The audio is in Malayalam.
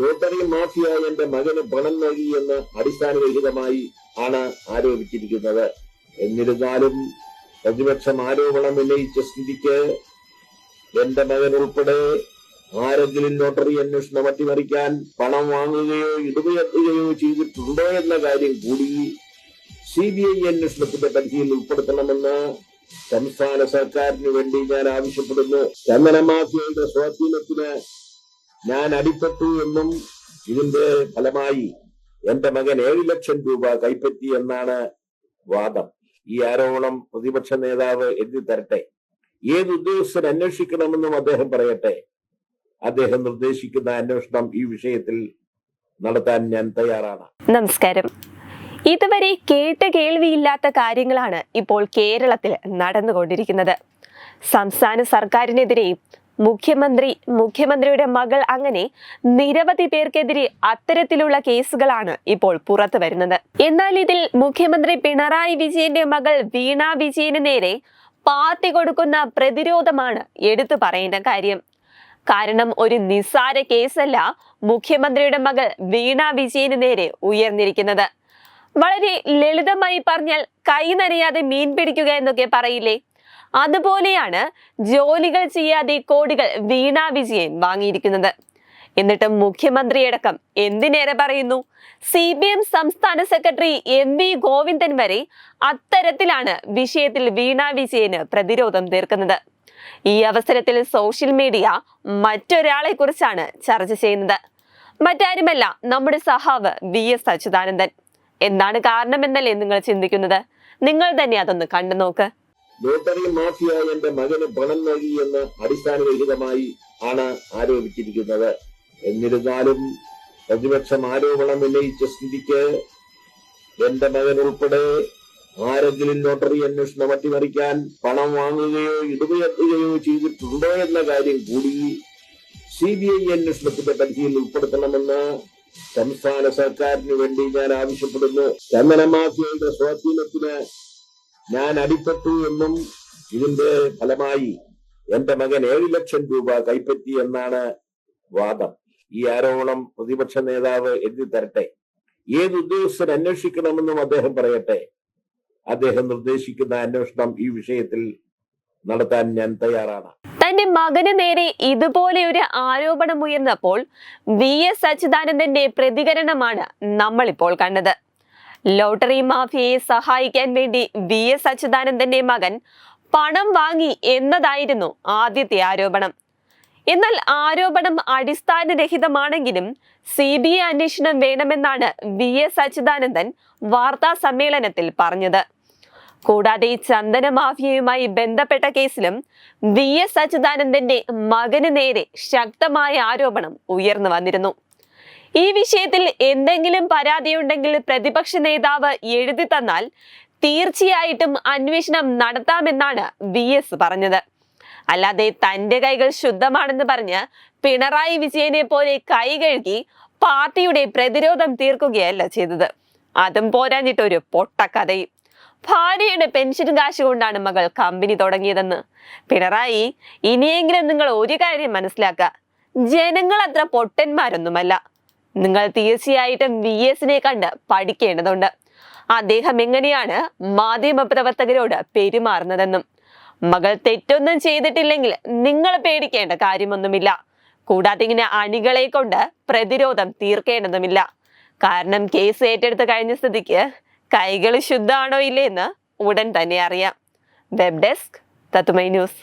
ലോട്ടറി മാഫിയ എന്റെ മകന് പണം നൽകി എന്ന് അടിസ്ഥാനരഹിതമായി ആണ് ആരോപിച്ചിരിക്കുന്നത്. എന്നിരുന്നാലും പ്രതിപക്ഷം ആരോപണം ഉന്നയിച്ച സ്ഥിതിക്ക് എന്റെ മകൻ ഉൾപ്പെടെ ആരെങ്കിലും ലോട്ടറി അന്വേഷണം അട്ടിമറിക്കാൻ പണം വാങ്ങുകയോ ഇടുകയോ ചെയ്തിട്ടുണ്ടോ എന്ന കാര്യം കൂടി സി ബി ഐ അന്വേഷണത്തിന്റെ പരിധിയിൽ ഉൾപ്പെടുത്തണമെന്ന് സംസ്ഥാന സർക്കാരിന് വേണ്ടി ഞാൻ ആവശ്യപ്പെടുന്നു. ചന്ദന മാഫിയയുടെ സ്വാധീനത്തിന് ഞാൻ അടിപ്പെട്ടു എന്നും ഇതിന്റെ ഫലമായി എന്റെ മകൻ ഏഴ് ലക്ഷം രൂപ കൈപ്പറ്റി എന്നാണ് വാദം. ഈ ആരോപണം പ്രതിപക്ഷ നേതാവ് എഴുതി തരട്ടെ. ഏത് ഉദ്യോഗസ്ഥൻ അന്വേഷിക്കണമെന്നും അദ്ദേഹം പറയട്ടെ. അദ്ദേഹം നിർദ്ദേശിക്കുന്ന അന്വേഷണം ഈ വിഷയത്തിൽ നടത്താൻ ഞാൻ തയ്യാറാണ്. നമസ്കാരം. ഇതുവരെ കേട്ട കേൾവിയില്ലാത്ത കാര്യങ്ങളാണ് ഇപ്പോൾ കേരളത്തിൽ നടന്നുകൊണ്ടിരിക്കുന്നത്. സംസ്ഥാന സർക്കാരിനെതിരെ മുഖ്യമന്ത്രി മുഖ്യമന്ത്രിയുടെ മകൾ അങ്ങനെ നിരവധി പേർക്കെതിരെ അത്തരത്തിലുള്ള കേസുകളാണ് ഇപ്പോൾ പുറത്തു വരുന്നത്. എന്നാൽ ഇതിൽ മുഖ്യമന്ത്രി പിണറായി വിജയന്റെ മകൾ വീണ വിജയന് നേരെ പാർട്ടി കൊടുക്കുന്ന പ്രതിരോധമാണ് എടുത്തു പറയേണ്ട കാര്യം. കാരണം ഒരു നിസ്സാര കേസല്ല മുഖ്യമന്ത്രിയുടെ മകൾ വീണ വിജയന് നേരെ ഉയർന്നിരിക്കുന്നത്. വളരെ ലളിതമായി പറഞ്ഞാൽ കൈ നനയാതെ മീൻ പിടിക്കുക എന്നൊക്കെ പറയില്ലേ? അതുപോലെയാണ് ജോലികൾ ചെയ്യാതെ കോടികൾ വീണ വിജയൻ വാങ്ങിയിരിക്കുന്നത്. എന്നിട്ടും മുഖ്യമന്ത്രിയടക്കം എന്തിനേറെ പറയുന്നു? സി ബി എം സംസ്ഥാന സെക്രട്ടറി എം വി ഗോവിന്ദൻ വരെ അത്തരത്തിലാണ് വിഷയത്തിൽ വീണ വിജയന് പ്രതിരോധം തീർക്കുന്നത്. ഈ അവസരത്തിൽ സോഷ്യൽ മീഡിയ മറ്റൊരാളെ കുറിച്ചാണ് ചർച്ച ചെയ്യുന്നത്. മറ്റാരുമല്ല നമ്മുടെ സഹാവ് വി എസ് അച്യുതാനന്ദൻ. എന്താണ് കാരണമെന്നല്ലേ നിങ്ങൾ ചിന്തിക്കുന്നത്? നിങ്ങൾ തന്നെ അതൊന്ന് കണ്ടു നോക്ക് ലോട്ടറി മാഫിയ എന്റെ മകന് പണം നൽകി എന്ന് അടിസ്ഥാനരഹിതമായി ആണ് ആരോപിച്ചിരിക്കുന്നത്. എന്നിരുന്നാലും പ്രതിപക്ഷം ആരോപണം ഉന്നയിച്ച സ്ഥിതിക്ക് എന്റെ മകൻ ഉൾപ്പെടെ ആരെങ്കിലും ലോട്ടറി അന്വേഷണം അട്ടിമറിക്കാൻ പണം വാങ്ങുകയോ ഇടുകയോ ചെയ്തിട്ടുണ്ടോ എന്ന കാര്യം കൂടി സി ബി ഐ അന്വേഷണത്തിന്റെ പരിധിയിൽ ഉൾപ്പെടുത്തണമെന്ന് സംസ്ഥാന സർക്കാരിന് വേണ്ടി ഞാൻ ആവശ്യപ്പെടുന്നു. ചന്ദന സ്വാധീനത്തിന് ഞാൻ അടിപ്പെട്ടു എന്നും ഇതിന്റെ ഫലമായി എന്റെ മകൻ ഏഴ് ലക്ഷം രൂപ കൈപ്പറ്റി എന്നാണ് വാദം. ഈ ആരോപണം പ്രതിപക്ഷ നേതാവ് എഴുതി തരട്ടെ. ഏത് ഉദ്യോഗസ്ഥൻ അന്വേഷിക്കണമെന്നും അദ്ദേഹം പറയട്ടെ. അദ്ദേഹം നിർദ്ദേശിക്കുന്ന അന്വേഷണം ഈ വിഷയത്തിൽ നടത്താൻ ഞാൻ തയ്യാറാണ്. തന്റെ മകന് നേരെ ഇതുപോലെ ഒരു ആരോപണം ഉയർന്നപ്പോൾ വി എസ് അച്യുതാനന്ദന്റെ പ്രതികരണമാണ് നമ്മളിപ്പോൾ കണ്ടത്. ലോട്ടറി മാഫിയയെ സഹായിക്കാൻ വേണ്ടി വി എസ് അച്യുതാനന്ദന്റെ മകൻ പണം വാങ്ങി എന്നതായിരുന്നു ആദ്യത്തെ ആരോപണം. എന്നാൽ ആരോപണം അടിസ്ഥാനരഹിതമാണെങ്കിലും സി ബി ഐ അന്വേഷണം വേണമെന്നാണ് വി എസ് അച്യുതാനന്ദൻ വാർത്താ സമ്മേളനത്തിൽ പറഞ്ഞത്. കൂടാതെ ചന്ദന മാഫിയയുമായി ബന്ധപ്പെട്ട കേസിലും വി എസ് അച്യുതാനന്ദന്റെ മകന് നേരെ ശക്തമായ ആരോപണം ഉയർന്നു വന്നിരുന്നു. ഈ വിഷയത്തിൽ എന്തെങ്കിലും പരാതിയുണ്ടെങ്കിൽ പ്രതിപക്ഷ നേതാവ് എഴുതി തന്നാൽ തീർച്ചയായിട്ടും അന്വേഷണം നടത്താമെന്നാണ് വി എസ് പറഞ്ഞത്. അല്ലാതെ തന്റെ കൈകൾ ശുദ്ധമാണെന്ന് പറഞ്ഞ് പിണറായി വിജയനെ പോലെ കൈ കഴുകി പാർട്ടിയുടെ പ്രതിരോധം തീർക്കുകയല്ല ചെയ്തത്. അതും പോരാഞ്ഞിട്ടൊരു പൊട്ടക്കഥയും ഭാര്യയുടെ പെൻഷൻ കാശ് കൊണ്ടാണ് മകൾ കമ്പനി തുടങ്ങിയതെന്ന്. പിണറായി ഇനിയെങ്കിലും നിങ്ങൾ ഒരു കാര്യം മനസ്സിലാക്കുക. ജനങ്ങൾ അത്ര പൊട്ടന്മാരൊന്നുമല്ല. നിങ്ങൾ തീർച്ചയായിട്ടും വി എസിനെ കണ്ട് പഠിക്കേണ്ടതുണ്ട്. അദ്ദേഹം എങ്ങനെയാണ് മാധ്യമ പ്രവർത്തകരോട് പെരുമാറുന്നതെന്നും മകൾ തെറ്റൊന്നും ചെയ്തിട്ടില്ലെങ്കിൽ നിങ്ങൾ പേടിക്കേണ്ട കാര്യമൊന്നുമില്ല. കൂടാതെ ഇങ്ങനെ അണികളെ കൊണ്ട് പ്രതിരോധം തീർക്കേണ്ടതുമില്ല. കാരണം കേസ് ഏറ്റെടുത്ത് കഴിഞ്ഞ സ്ഥിതിക്ക് കൈകൾ ശുദ്ധമാണോ ഇല്ലേ എന്ന് ഉടൻ തന്നെ അറിയാം. വെബ് ഡെസ്ക് തത്തുമൈ ന്യൂസ്